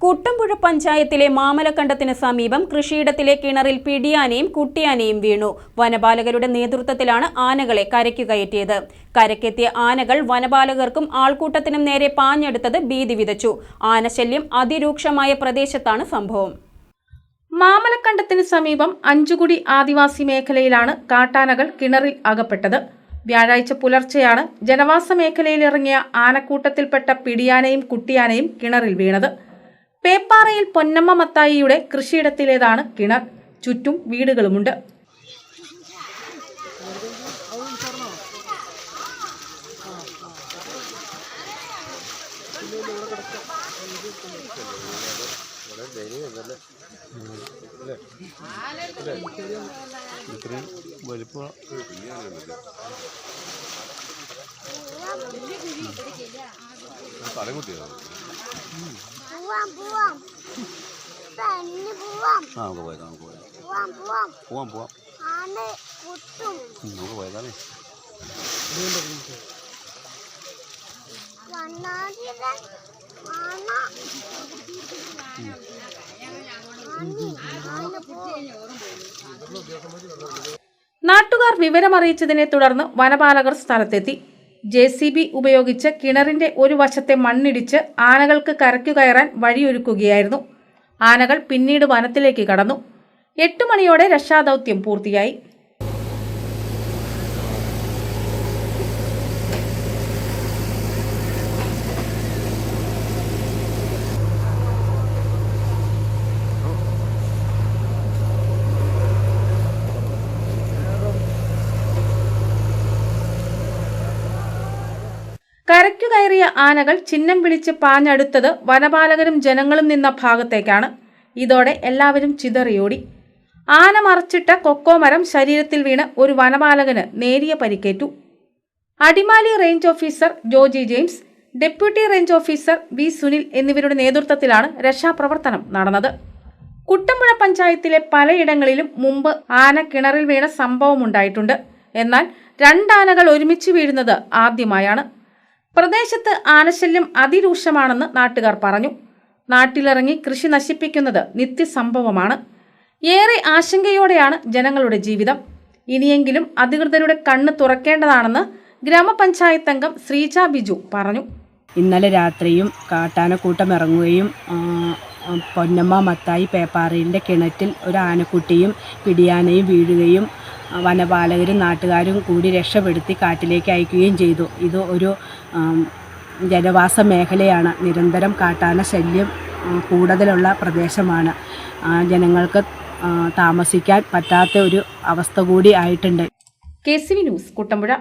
കുട്ടമ്പുഴ പഞ്ചായത്തിലെ മാമലക്കണ്ടത്തിന് സമീപം കൃഷിയിടത്തിലെ കിണറിൽ പിടിയാനയും കുട്ടിയാനയും വീണു. വനപാലകരുടെ നേതൃത്വത്തിലാണ് ആനകളെ കരയ്ക്കു കയറ്റിയത് കരക്കെത്തിയ ആനകൾ വനപാലകർക്കും ആൾക്കൂട്ടത്തിനും നേരെ പാഞ്ഞെടുത്തത് ഭീതി വിതച്ചു. ആനശല്യം അതിരൂക്ഷമായ പ്രദേശത്താണ് സംഭവം. മാമലക്കണ്ടത്തിന് സമീപം അഞ്ചുകുടി ആദിവാസി മേഖലയിലാണ് കാട്ടാനകൾ കിണറിൽ അകപ്പെട്ടത്. വ്യാഴാഴ്ച പുലർച്ചെയാണ് ജനവാസ മേഖലയിലിറങ്ങിയ ആനക്കൂട്ടത്തിൽപ്പെട്ട പിടിയാനയും കുട്ടിയാനയും കിണറിൽ വീണത്. പേപ്പാറയിൽ പൊന്നമ്മ മത്തായിയുടെ കൃഷിയിടത്തിലേതാണ് കിണർ. ചുറ്റും വീടുകളുമുണ്ട്. ഇത്രയും വലിപ്പ പോവാം പോവാം തന്നെ പോവാം ആ നമുക്ക് പോവാം നമുക്ക് പോവാം പോവാം. പോവാം പോവാം. നമുക്ക് പോവും നാട്ടുകാർ വിവരമറിയിച്ചതിനെ തുടർന്ന് വനപാലകർ സ്ഥലത്തെത്തി. ജെ സി ബി ഉപയോഗിച്ച് കിണറിന്റെ ഒരു വശത്തെ മണ്ണിടിച്ച് ആനകൾക്ക് കരയ്ക്കു കയറാൻ വഴിയൊരുക്കുകയായിരുന്നു. ആനകൾ പിന്നീട് വനത്തിലേക്ക് കടന്നു. എട്ട് മണിയോടെ രക്ഷാദൗത്യം പൂർത്തിയായി കരയ്ക്കു കയറിയ ആനകൾ ചിഹ്നം വിളിച്ച് പാഞ്ഞടുത്തത് വനപാലകരും ജനങ്ങളും നിന്ന ഭാഗത്തേക്കാണ്. ഇതോടെ എല്ലാവരും ചിതറിയോടി. ആന മറച്ചിട്ട കൊക്കോമരം ശരീരത്തിൽ വീണ് ഒരു വനപാലകന് നേരിയ പരിക്കേറ്റു. Adimali range officer Joji James deputy range officer V Sunil എന്നിവരുടെ നേതൃത്വത്തിലാണ് രക്ഷാപ്രവർത്തനം നടന്നത്. കുട്ടമ്പുഴ പഞ്ചായത്തിലെ പലയിടങ്ങളിലും മുമ്പ് ആന കിണറിൽ വീണ സംഭവമുണ്ടായിട്ടുണ്ട് എന്നാൽ രണ്ടാനകൾ ഒരുമിച്ച് വീഴുന്നത് ആദ്യമായാണ്. പ്രദേശത്ത് ആനശല്യം അതിരൂക്ഷമാണെന്ന് നാട്ടുകാർ പറഞ്ഞു. നാട്ടിലിറങ്ങി കൃഷി നശിപ്പിക്കുന്നത് നിത്യസംഭവമാണ്. ഏറെ ആശങ്കയോടെയാണ് ജനങ്ങളുടെ ജീവിതം. ഇനിയെങ്കിലും അധികൃതരുടെ കണ്ണ് തുറക്കേണ്ടതാണെന്ന് ഗ്രാമപഞ്ചായത്ത് അംഗം ശ്രീജ ബിജു പറഞ്ഞു. ഇന്നലെ രാത്രിയും കാട്ടാനക്കൂട്ടം ഇറങ്ങുകയും പൊന്നമ്മ മത്തായി പേപ്പാറിന്റെ കിണറ്റിൽ ഒരു ആനക്കുട്ടിയും പിടിയാനയും വീഴുകയും വനപാലകരും നാട്ടുകാരും കൂടി രക്ഷപ്പെടുത്തി കാട്ടിലേക്ക് അയക്കുകയും ചെയ്തു. ഇത് ഒരു ജനവാസ മേഖലയാണ്. നിരന്തരം കാട്ടാന ശല്യം കൂടുതലുള്ള പ്രദേശമാണ്. ജനങ്ങൾക്ക് താമസിക്കാൻ പറ്റാത്ത ഒരു അവസ്ഥ കൂടി ആയിട്ടുണ്ട്. K C V news Kuttampuzha.